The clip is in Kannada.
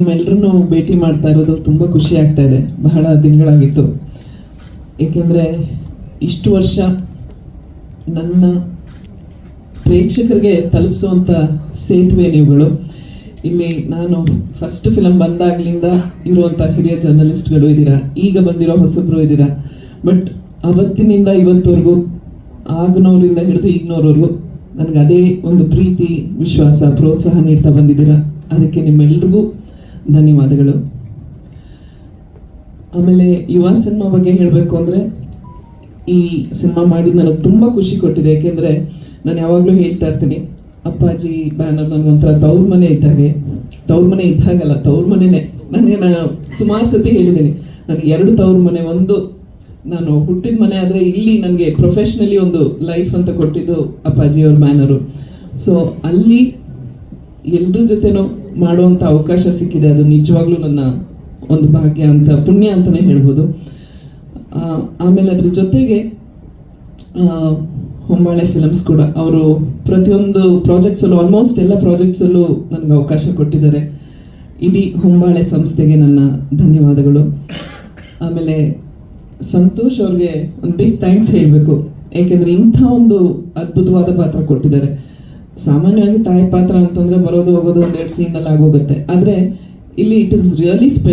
ನಿಮ್ಮೆಲ್ಲರನ್ನೂ ಭೇಟಿ ಮಾಡ್ತಾ ಇರೋದು ತುಂಬ ಖುಷಿ ಆಗ್ತಾ ಇದೆ. ಬಹಳ ದಿನಗಳಾಗಿತ್ತು. ಏಕೆಂದರೆ ಇಷ್ಟು ವರ್ಷ ನನ್ನ ಪ್ರೇಕ್ಷಕರಿಗೆ ತಲುಪಿಸುವಂಥ ಸೇತುವೆ ನೀವುಗಳು. ಇಲ್ಲಿ ನಾನು ಫಸ್ಟ್ ಫಿಲಮ್ ಬಂದಾಗಲಿಂದ ಇರುವಂಥ ಹಿರಿಯ ಜರ್ನಲಿಸ್ಟ್ಗಳು ಇದ್ದೀರಾ? ಈಗ ಬಂದಿರೋ ಹೊಸಬ್ರು ಇದ್ದೀರಾ? ಬಟ್ ಅವತ್ತಿನಿಂದ ಇವತ್ತವರೆಗೂ ಆಗನವರಿಂದ ಹಿಡಿದು ಈಗಿನವ್ರವರೆಗೂ ನನಗೆ ಅದೇ ಒಂದು ಪ್ರೀತಿ, ವಿಶ್ವಾಸ, ಪ್ರೋತ್ಸಾಹ ನೀಡ್ತಾ ಬಂದಿದ್ದೀರಾ? ಅದಕ್ಕೆ ನಿಮ್ಮೆಲ್ರಿಗೂ ಧನ್ಯವಾದಗಳು. ಆಮೇಲೆ ಯುವ ಸಿನಿಮಾ ಬಗ್ಗೆ ಹೇಳಬೇಕು ಅಂದರೆ, ಈ ಸಿನಿಮಾ ಮಾಡಿ ನನಗೆ ತುಂಬ ಖುಷಿ ಕೊಟ್ಟಿದೆ. ಯಾಕೆಂದರೆ ನಾನು ಯಾವಾಗಲೂ ಹೇಳ್ತಾ ಇರ್ತೀನಿ, ಅಪ್ಪಾಜಿ ಬ್ಯಾನರ್ ನನಗೊಂಥರ ತವ್ರ ಮನೆ ಇದ್ದಾಗೆ. ತವ್ರ ಮನೆ ಇದ್ದಾಗಲ್ಲ, ತವ್ರ ಮನೆನೇ. ನನಗೆ ನಾನು ಸುಮಾರು ಸತಿ ಹೇಳಿದ್ದೀನಿ ನನಗೆ ಎರಡು ತವ್ರ ಮನೆ, ಒಂದು ನಾನು ಹುಟ್ಟಿದ ಮನೆ ಆದರೆ ಇಲ್ಲಿ ನನಗೆ ಪ್ರೊಫೆಷ್ನಲಿ ಒಂದು ಲೈಫ್ ಅಂತ ಕೊಟ್ಟಿದ್ದು ಅಪ್ಪಾಜಿ ಅವ್ರ ಬ್ಯಾನರು. ಸೊ ಅಲ್ಲಿ ಎಲ್ಲರ ಜೊತೆನೂ ಮಾಡುವಂಥ ಅವಕಾಶ ಸಿಕ್ಕಿದೆ. ಅದು ನಿಜವಾಗ್ಲೂ ನನ್ನ ಒಂದು ಭಾಗ್ಯ ಅಂತ, ಪುಣ್ಯ ಅಂತಲೇ ಹೇಳ್ಬೋದು. ಆಮೇಲೆ ಅದ್ರ ಜೊತೆಗೆ ಹೊಂಬಾಳೆ ಫಿಲಮ್ಸ್ ಕೂಡ. ಅವರು ಪ್ರತಿಯೊಂದು ಪ್ರಾಜೆಕ್ಟ್ಸಲ್ಲೂ ಆಲ್ಮೋಸ್ಟ್ ಎಲ್ಲ ಪ್ರಾಜೆಕ್ಟ್ಸಲ್ಲೂ ನನಗೆ ಅವಕಾಶ ಕೊಟ್ಟಿದ್ದಾರೆ. ಇಡೀ ಹೊಂಬಾಳೆ ಸಂಸ್ಥೆಗೆ ನನ್ನ ಧನ್ಯವಾದಗಳು. ಆಮೇಲೆ ಸಂತೋಷ್ ಅವ್ರಿಗೆ ಒಂದು ಬಿಗ್ ಥ್ಯಾಂಕ್ಸ್ ಹೇಳಬೇಕು. ಏಕೆಂದರೆ ಇಂಥ ಒಂದು ಅದ್ಭುತವಾದ ಪಾತ್ರ ಕೊಟ್ಟಿದ್ದಾರೆ. ಸಾಮಾನ್ಯವಾಗಿ ತಾಯಿ ಪಾತ್ರ ಅಂತಂದ್ರೆ ಬರೋದು ಹೋಗೋದು ಒಂದೆರಡು ಸೀನಲ್ಲಿ ಆಗೋಗುತ್ತೆ. ಆದ್ರೆ ಇಲ್ಲಿ ಇಟ್ ಇಸ್ ರಿಯಲಿ ಸ್ಪೆ